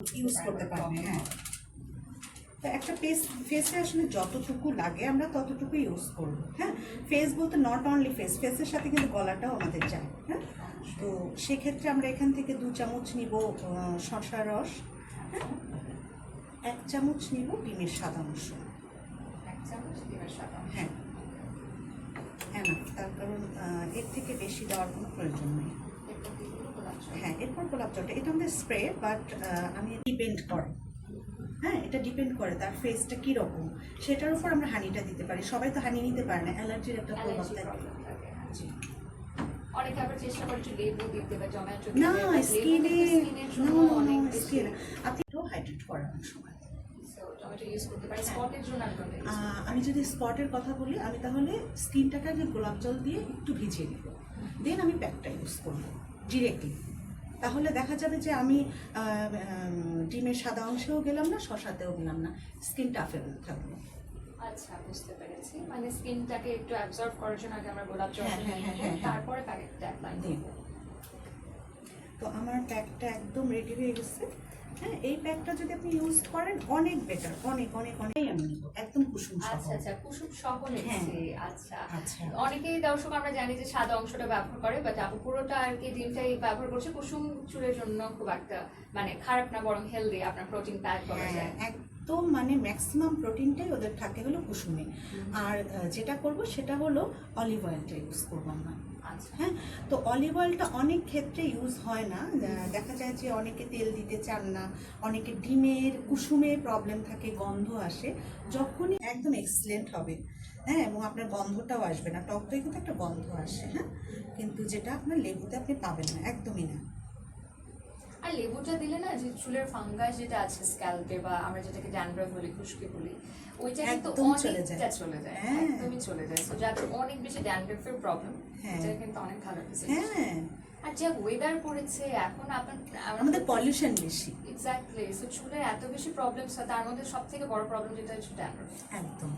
Use করতে পারবে হ্যাঁ। তো একটা ফেস ফেসে আসলে যতটুকু লাগে আমরা ততটুকু ইউজ করব হ্যাঁ। ফেস বলতে নট অনলি ফেস ফেসের সাথে কিন্তু গলাটাও আমাদের যায় হ্যাঁ। তো সেক্ষেত্রে আমরা এখান থেকে দু চামচ নিব শসা রস হ্যাঁ। এক চামচ নিব ডিমের সাদা অংশ এক চামচ ডিমের সাদা হ্যাঁ। হ্যাঁ তার কারণ এর থেকে বেশি দেওয়ার কোনো প্রয়োজন নেই এরপর দিয়ে দিবো গোলাপ জল। হ্যাঁ এরপর গোলাপ জলটা এটা আমাদের স্প্রে বাট আমি ডিপেন্ড করে। হ্যাঁ এটা ডিপেন্ড করে তার ফেসটা কীরকম। সেটার উপর আমরা হানিটা দিতে পারি। সবাই তো হানি নিতে পারে না অ্যালার্জির একটা প্রভাব থাকে। problem থাকে, হ্যাঁ। জি। অনেকে আবার চেষ্টা করে একটু লেবু দিতে বা টমেটো না স্কিনে লেবু কিন্তু skin এর জন্য অনেক বেশি- আপনি একটু হাইড্রেট সময়। জন্য আমি যদি স্পটের কথা বলি আমি তাহলে স্কিনটাকে আগে গোলাপ জল দিয়ে একটু ভিজিয়ে নেব। দেন আমি প্যাকটা ইউজ করব ডিরেক্টলি তাহলে দেখা যাবে যে আমি ডিমের সাদা অংশেও গেলাম না শশাতেও গেলাম না। স্কিন টাফেবল থাকবে। আচ্ছা বুঝতে পেরেছি। মানে স্কিনটাকে একটু অ্যাবজর্ব করার জন্য আগে আমরা গোলাপ জল হ্যাঁ, হ্যাঁ, হ্যাঁ। তারপরে প্যাকেটটা অ্যাপ্লাই করব। তো আমার প্যাকটা একদম রেডি হয়ে গেছে। হ্যাঁ এই প্যাকটা যদি আপনি ইউজ করেন অনেক বেটার অনেক অনেক অনেক। আমি নিব। কুসুম সহ। আচ্ছা আচ্ছা কুসুম সহ নিচ্ছি আচ্ছা। আচ্ছা। অনেকেই দর্শক আমরা জানি যে সাদা অংশটা ব্যবহার করে বাট আপু পুরোটা আর কি ডিমটাই ব্যবহার করছে। কুসুম চুলের জন্য খুব একটা মানে খারাপ না বরং হেলদি আপনার প্রোটিন প্যাক হ্যাঁ, যায়। একদম মানে ম্যাক্সিমাম প্রোটিনটাই ওদের থাকে হলো কুসুমে। আর যেটা করব সেটা হলো অলিভ অয়েলটা ইউজ করব আমরা। আচ্ছা। হ্যাঁ? তো অলিভ অয়েলটা অনেক ক্ষেত্রে ইউজ হয় না। দেখা যায় যে অনেকে তেল দিতে চান না অনেকে ডিমের কুসুমে প্রবলেম থাকে গন্ধ আসে যখনই একদম এক্সিলেন্ট হবে। হ্যাঁ? এবং আপনার গন্ধটাও আসবে না। টক দই কিন্তু একটা গন্ধ আসে হ্যাঁ? কিন্তু যেটা আপনার লেবুতে আপনি পাবেন না একদমই না। আর লেবুটা দিলে না যে চুলের ফাঙ্গাস যেটা আছে স্ক্যাল্পে বা আমরা যেটাকে ড্যান্ড্রফ বলি খুশকি বলি ওইটা কিন্তু চলে যায়। অনেকটা চলে যায় হ্যাঁ। একদমই চলে যায় তো যাদের অনেক বেশি ড্যান্ড্রফের প্রবলেম। এটা কিন্তু অনেক ভালো result। হ্যাঁ আর যা ওয়েদার পড়েছে এখন আপনার আমাদের পলিউশন বেশি এক্স্যাক্টলি সো চুলের এত বেশি প্রবলেমস হয় তার মধ্যে সব থেকে বড় প্রবলেম যেটা হচ্ছে ড্যান্ড্রফ একদম